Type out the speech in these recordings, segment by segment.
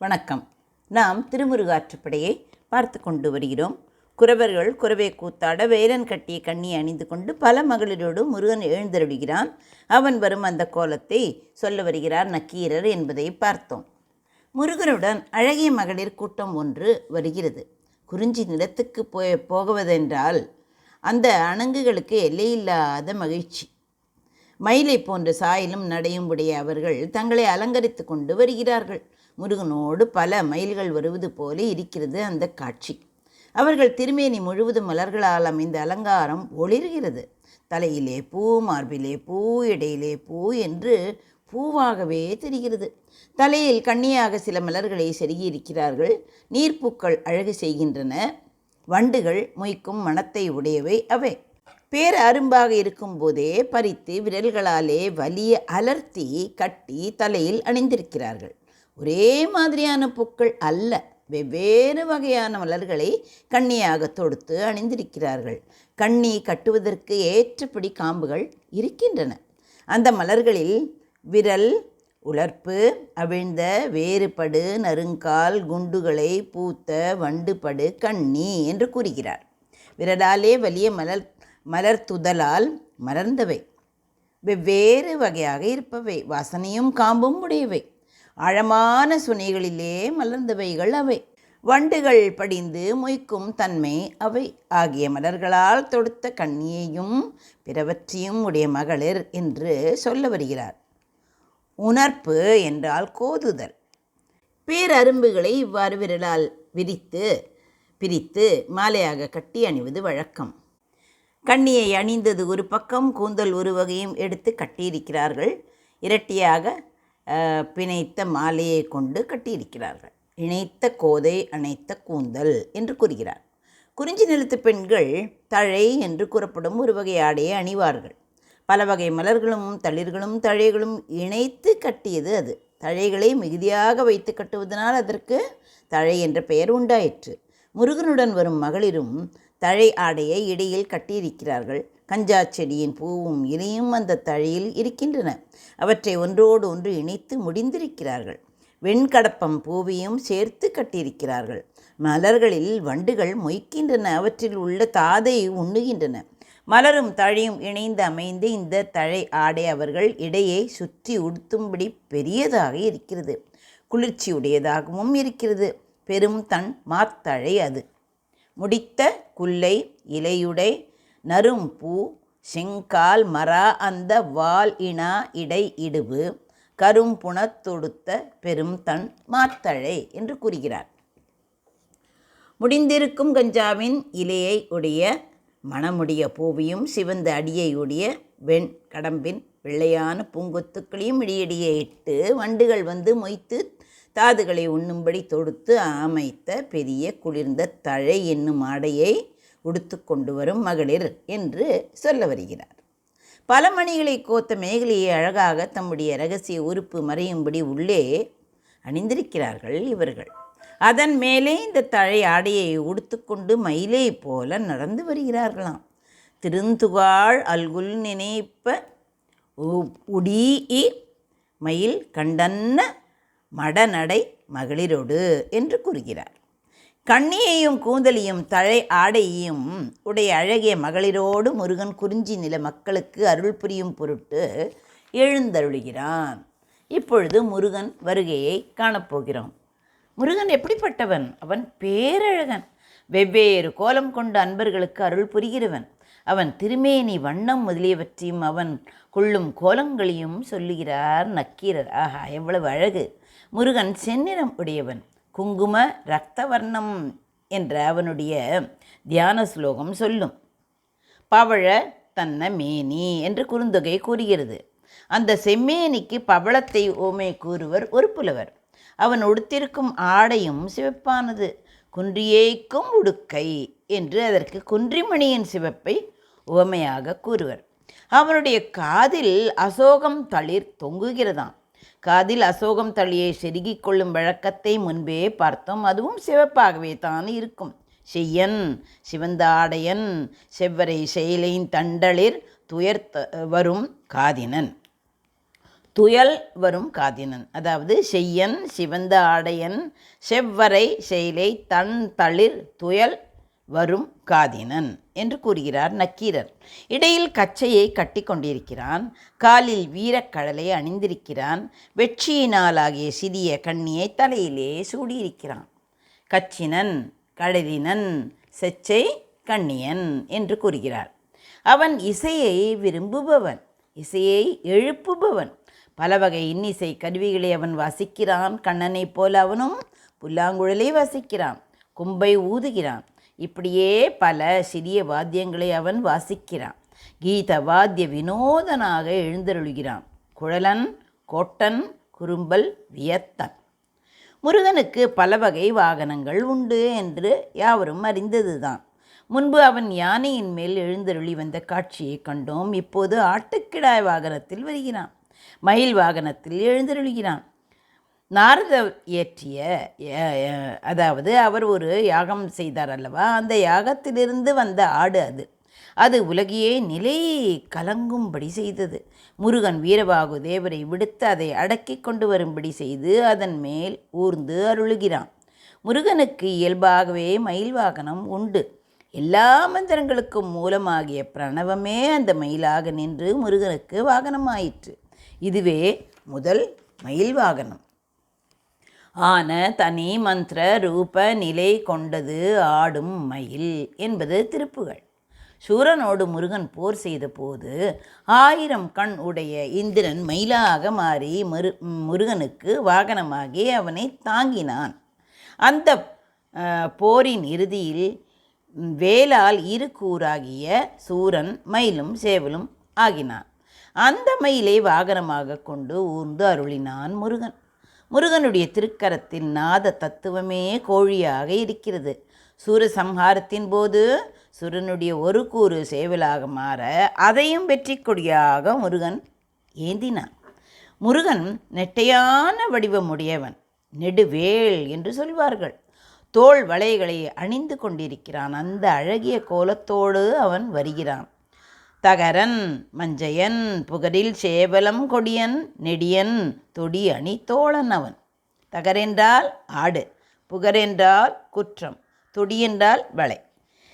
வணக்கம். நாம் திருமுருகாற்றுப்படையை பார்த்து கொண்டு வருகிறோம். குறவர்கள் குறவை கூத்தாட வேலன் கட்டிய கண்ணி அணிந்து கொண்டு பல மகளிரோடு முருகன் எழுந்தருளுகிறான். அவன் வரும் அந்த கோலத்தை சொல்ல வருகிறார் நக்கீரர் என்பதை பார்த்தோம். முருகனுடன் அழகிய மகளிர் கூட்டம் ஒன்று வருகிறது. குறிஞ்சி நிலத்துக்கு போய் போகுவதென்றால் அந்த அணங்குகளுக்கு எல்லையில்லாத மகிழ்ச்சி. மயிலை போன்ற சாயலும் நடையும் உடைய அவர்கள் தங்களை அலங்கரித்து கொண்டு வருகிறார்கள். முருகனோடு பல மயில்கள் வருவது போல இருக்கிறது அந்த காட்சி. அவர்கள் திருமேனி முழுவதும் மலர்களால் அமைந்த அலங்காரம் ஒளிர்கிறது. தலையிலே பூ மார்பிலே பூ இடையிலே பூ என்று பூவாகவே தெரிகிறது. தலையில் கண்ணியாக சில மலர்களை செருகியிருக்கிறார்கள். நீர்ப்பூக்கள் அழகு செய்கின்றன. வண்டுகள் மொய்க்கும் மனத்தை உடையவை அவை. பேர் அரும்பாக இருக்கும்போதே பறித்து விரல்களாலே வலிய அலர்த்தி கட்டி தலையில் அணிந்திருக்கிறார்கள். ஒரே மாதிரியான பூக்கள் அல்ல. வெவ்வேறு வகையான மலர்களை கண்ணியாக தொடுத்து அணிந்திருக்கிறார்கள். கண்ணி கட்டுவதற்கு ஏற்றபடி காம்புகள் இருக்கின்றன. அந்த மலர்களில் விரல் உலர்ப்பு அவிழ்ந்த வேறுபடு நறுங்கால் குண்டுகளை பூத்த வண்டுபடு கண்ணி என்று கூறுகிறார். விரலாலே வலிய மலர் மலர் துதலால் மலர்ந்தவை வெவ்வேறு வகையாக இருப்பவை. வாசனையும் காம்பும் உடையவை. ஆழமான சுனைகளிலே மலர்ந்தவைகள் அவை. வண்டுகள் படிந்து மொய்க்கும் தன்மை அவை. ஆகிய மலர்களால் தொடுத்த கண்ணியையும் பிறவற்றையும் உடைய மகளிர் என்று சொல்ல வருகிறார். உணர்ப்பு என்றால் கோதுதல். பேரரும்புகளை இவ்வாறு விரலால் விரித்து பிரித்து மாலையாக கட்டி அணிவது வழக்கம். கண்ணியை அணிந்தது ஒரு பக்கம் கூந்தல் ஒரு வகையும் எடுத்து கட்டியிருக்கிறார்கள். இரட்டியாக பிணைத்த மாலையை கொண்டு கட்டியிருக்கிறார்கள். இணைத்த கோதை அணைத்த கூந்தல் என்று கூறுகிறார். குறிஞ்சி நிலத்து பெண்கள் தழை என்று கூறப்படும் ஒரு வகை ஆடையை அணிவார்கள். பல வகை மலர்களும் தளிர்களும் தழைகளும் இணைத்து கட்டியது அது. தழைகளை மிகுதியாக வைத்து கட்டுவதனால் அதற்கு தழை என்ற பெயர் உண்டாயிற்று. முருகனுடன் வரும் மகளிரும் தழை ஆடையை இடையில் கட்டியிருக்கிறார்கள். கஞ்சா செடியின் பூவும் இலையும் அந்த தழையில் இருக்கின்றன. அவற்றை ஒன்றோடு ஒன்று இணைத்து முடிந்திருக்கிறார்கள். வெண்கடப்பம் பூவையும் சேர்த்து கட்டியிருக்கிறார்கள். மலர்களில் வண்டுகள் மொய்க்கின்றன. அவற்றில் உள்ள தாதை உண்ணுகின்றன. மலரும் தழையும் இணைந்து அமைந்து இந்த தழை ஆடை அவர்கள் இடையே சுற்றி உடுத்தும்படி பெரியதாக இருக்கிறது. குளிர்ச்சியுடையதாகவும் இருக்கிறது. பெரும் தன் மாத்தழை அது. முடித்த குல்லை இலையுடை நரும் பூ செங்கால் மரா அந்த வால் இனா இடை இடுவு கரும்புணத் தொடுத்த பெரும் தன் மாத்தழை என்று கூறுகிறார். முடிந்திருக்கும் கஞ்சாவின் இலையை உடைய மணமுடைய பூவையும் சிவந்த அடியை உடைய வெண் கடம்பின் வெள்ளையான பூங்கொத்துக்களையும் இடியடியே இட்டு வண்டுகள் வந்து மொய்த்து தாதுகளை உண்ணும்படி தொடுத்து அமைத்த பெரிய குளிர்ந்த தழை என்னும் ஆடையை உடுத்து கொண்டு வரும் மகளிர் என்று சொல்ல வருகிறார். பல மணிகளை கோத்த மேகலையை அழகாக தம்முடைய ரகசிய உறுப்பு மறையும்படி உள்ளே அணிந்திருக்கிறார்கள் இவர்கள். அதன் மேலே இந்த தழை ஆடையை உடுத்துக்கொண்டு மயிலை போல நடந்து வருகிறார்களாம். திருந்துகாள் அல்குல் நினைப்ப உ- உடீ மயில் கண்டன்ன மடநடை மகளிரோடு என்று கூறுகிறார். கண்ணியையும் கூந்தலையும் தழை ஆடையையும் உடைய அழகிய மகளிரோடு முருகன் குறிஞ்சி நில மக்களுக்கு அருள் புரியும் பொருட்டு எழுந்தருளுகிறான். இப்பொழுது முருகன் வருகையை காணப்போகிறோம். முருகன் எப்படிப்பட்டவன்? அவன் பேரழகன். வெவ்வேறு கோலம் கொண்ட அன்பர்களுக்கு அருள் புரிகிறவன். அவன் திருமேனி வண்ணம் முதலியவற்றையும் அவன் கொள்ளும் கோலங்களையும் சொல்லுகிறார் நக்கீரர். ஆஹா எவ்வளவு அழகு. முருகன் செந்நிறம் உடையவன். குங்கும இரத்த வர்ணம் என்ற அவனுடைய தியான ஸ்லோகம் சொல்லும். பவழ தன்ன மேனி என்று குறுந்தொகை கூறுகிறது. அந்த செம்மேனிக்கு பவளத்தை ஓமை கூறுவர் ஒரு புலவர். அவன் உடுத்திருக்கும் ஆடையும் சிவப்பானது. குன்றியேக்கும் உடுக்கை என்று அதற்கு குன்றிமணியின் சிவப்பை உவமையாக கூறுவர். அவனுடைய காதில் அசோகம் தளிர் தொங்குகிறதாம். காதில் அசோகம் தளியை செருகிக் கொள்ளும் வழக்கத்தை முன்பே பார்த்தோம். அதுவும் சிவப்பாகவே தான் இருக்கும். செய்யன் சிவந்த ஆடையன் செவ்வரை செயலையின் தண்டளிர் துயர்த்த வரும் காதினன். துயல் வரும் காதினன். அதாவது செய்யன் சிவந்த ஆடையன் செவ்வரை செயலை தன் தளிர் துயல் வரும் காதினன் என்று கூறுகிறார் நக்கீரர். இடையில் கச்சையை கட்டி கொண்டிருக்கிறான் காலில் வீரக்கடலை அணிந்திருக்கிறான். வெற்றியினாலாகிய சிறிய கண்ணியை தலையிலே சூடியிருக்கிறான். கச்சினன் கடலினன் செச்சை கண்ணியன் என்று கூறுகிறார். அவன் இசையை விரும்புபவன் இசையை எழுப்புபவன். பல வகை இன்னிசை கருவிகளை அவன் வாசிக்கிறான். கண்ணனைப் போல அவனும் புல்லாங்குழலை வாசிக்கிறான். கும்பை ஊதுகிறான். இப்படியே பல சிறிய வாத்தியங்களை அவன் வாசிக்கிறான். கீத வாத்திய வினோதனாக எழுந்தருளுகிறான். குழலன் கோட்டன் குறும்பல் வியத்தன். முருகனுக்கு பல வகை வாகனங்கள் உண்டு என்று யாவரும் அறிந்ததுதான். முன்பு அவன் யானையின் மேல் எழுந்தருளி வந்த காட்சியை கண்டோம். இப்போது ஆட்டுக்கிடாய் வாகனத்தில் வருகிறான். மயில் வாகனத்தில் எழுந்தருளுகிறான். நாரதர் இயற்றிய அதாவது அவர் ஒரு யாகம் செய்தார் அல்லவா? அந்த யாகத்திலிருந்து வந்த ஆடு அது. அது உலகையே நிலை கலங்கும்படி செய்தது. முருகன் வீரபாகு தேவரை விடுத்து அதை அடக்கி கொண்டு வரும்படி செய்து அதன் மேல் ஊர்ந்து அருளுகிறான். முருகனுக்கு இயல்பாகவே மயில் வாகனம் உண்டு. எல்லா மந்திரங்களுக்கும் மூலமாகிய பிரணவமே அந்த மயிலாக நின்று முருகனுக்கு வாகனமாயிற்று. இதுவே முதல் மயில் வாகனம். ஆன தனி மந்திர ரூப நிலை கொண்டது ஆடும் மயில் என்பது திருப்புகள். சூரனோடு முருகன் போர் செய்தபோது ஆயிரம் கண் உடைய இந்திரன் மயிலாக மாறி முரு முருகனுக்கு வாகனமாகி அவனை தாங்கினான். அந்த போரின் இறுதியில் வேலால் இரு கூறாகிய சூரன் மயிலும் சேவலும் ஆகினான். அந்த மயிலை வாகனமாக கொண்டு ஊர்ந்து அருளினான் முருகன். முருகனுடைய திருக்கரத்தின் நாத தத்துவமே கோழியாக இருக்கிறது. சூரசம்ஹாரத்தின் போது சுரனுடைய ஒரு கூறு சேவலாக மாற அதையும் வெற்றி கொடியாக முருகன் ஏந்தினான். முருகன் நெட்டையான வடிவமுடையவன் நெடுவேள் என்று சொல்வார்கள். தோள் வளைகளை அணிந்து கொண்டிருக்கிறான். அந்த அழகிய கோலத்தோடு அவன் வருகிறான். தகரன் மஞ்சையன் புகரில் சேவலம் கொடியன் நெடியன் தொடி அணி தோழன் அவன். தகரென்றால் ஆடு புகரென்றால் குற்றம் தொடி என்றால் வளை.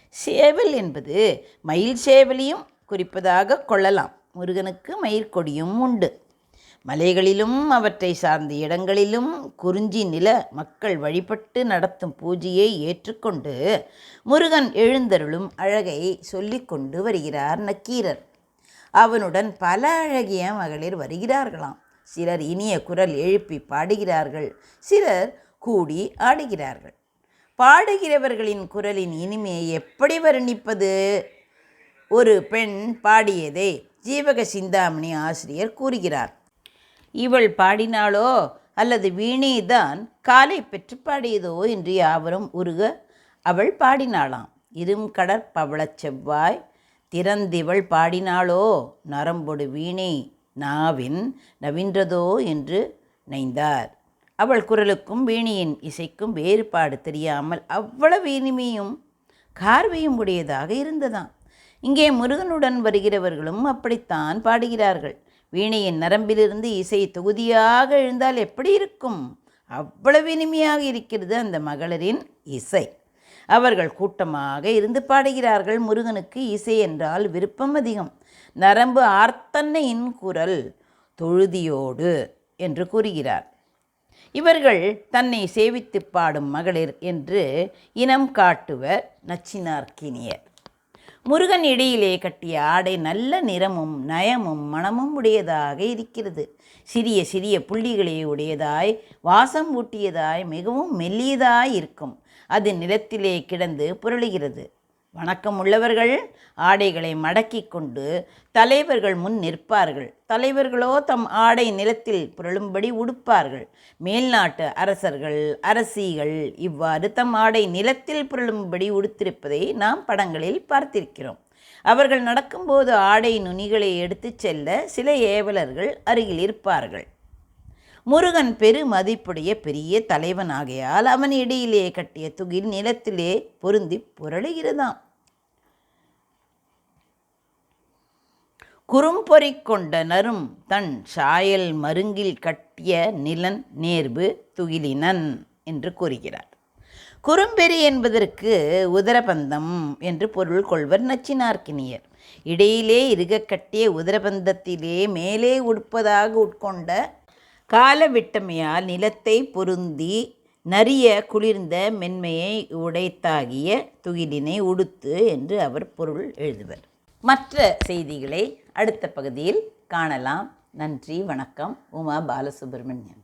சேவல் என்பது மயில் சேவலையும் குறிப்பதாக கொள்ளலாம். முருகனுக்கு மயிர்கொடியும் உண்டு. மலைகளிலும் அவற்றை சார்ந்த இடங்களிலும் குறிஞ்சி நில மக்கள் வழிபட்டு நடத்தும் பூஜையை ஏற்றுக்கொண்டு முருகன் எழுந்தருளும் அழகை சொல்லிக் கொண்டு வருகிறார் நக்கீரர். அவனுடன் பல அழகிய மகளிர் வருகிறார்களாம். சிலர் இனிய குரல் எழுப்பி பாடுகிறார்கள் சிலர் கூடி ஆடுகிறார்கள். பாடுகிறவர்களின் குரலின் இனிமையை எப்படி வர்ணிப்பது? ஒரு பெண் பாடியதை ஜீவக சிந்தாமணி ஆசிரியர் கூறுகிறார். இவள் பாடினாளோ அல்லது வீணேதான் காலை பெற்று பாடியதோ என்று யாவரும் உருக அவள் பாடினாளாம். இரும் கடற்பவளச் செவ்வாய் திறந்திவள் பாடினாளோ நரம்பொடு வீணை நாவின் நவின்றதோ என்று நைந்தார். அவள் குரலுக்கும் வீணியின் இசைக்கும் வேறுபாடு தெரியாமல் அவ்வளவு இனிமையும் கார்வையும் உடையதாக இருந்ததாம். இங்கே முருகனுடன் வருகிறவர்களும் அப்படித்தான் பாடுகிறார்கள். வீணையின் நரம்பிலிருந்து இசை தொகுதியாக எழுந்தால் எப்படி இருக்கும்? அவ்வளவு இனிமையாக இருக்கிறது அந்த மகளிரின் இசை. அவர்கள் கூட்டமாக இருந்து பாடுகிறார்கள். முருகனுக்கு இசை என்றால் விருப்பம் அதிகம். நரம்பு ஆர்த்தன்னையின் குரல் தொழுதியோடு என்று கூறுகிறார். இவர்கள் தன்னை சேவித்து பாடும் மகளிர் என்று இனம் காட்டுவர் நச்சினார்க்கினியர் முருகன் இடையிலே கட்டிய ஆடை நல்ல நிறமும் நயமும் மணமும் உடையதாக இருக்கிறது. சிறிய சிறிய புள்ளிகளே உடையதாய் வாசம் ஊட்டியதாய் மிகவும் மெல்லியதாய் இருக்கும். அது நிலத்திலே கிடந்து புரளுகிறது. வணக்கம் உள்ளவர்கள் ஆடைகளை மடக்கி கொண்டு தலைவர்கள் முன் நிற்பார்கள். தலைவர்களோ தம் ஆடை நிலத்தில் புரளும்படி உடுப்பார்கள். மேல்நாட்டு அரசர்கள் அரசிகள் இவ்வாறு தம் ஆடை நிலத்தில் புரளும்படி உடுத்திருப்பதை நாம் படங்களில் பார்த்திருக்கிறோம். அவர்கள் நடக்கும்போது ஆடை நுனிகளை எடுத்துச் செல்ல சில ஏவலர்கள் அருகில் இருப்பார்கள். முருகன் பெரு மதிப்புடைய பெரிய தலைவன் ஆகையால் அவன் இடையிலே கட்டிய துகில் நிலத்திலே பொருந்தி புரளுகிறதாம். குறும்பொறிக் கொண்ட நரும் தன் சாயல் மருங்கில் கட்டிய நிலன் நேர்வு துகிலினன் என்று கூறுகிறார். குறும்பெறி என்பதற்கு உதரபந்தம் என்று பொருள் கொள்வர் நச்சினார்க்கினியர் இடையிலே இருக கட்டிய உதரபந்தத்திலே மேலே உட்பதாக உட்கொண்ட கால விட்டமையால் நிலத்தை பொருந்தி நரிய குளிர்ந்த மென்மையை உடைத்தாகிய துகிலினை உடுத்து என்று அவர் பொருள் எழுதுவர். மற்ற செய்திகளை அடுத்த பகுதியில் காணலாம். நன்றி வணக்கம். உமா பாலசுப்ரமணியன்.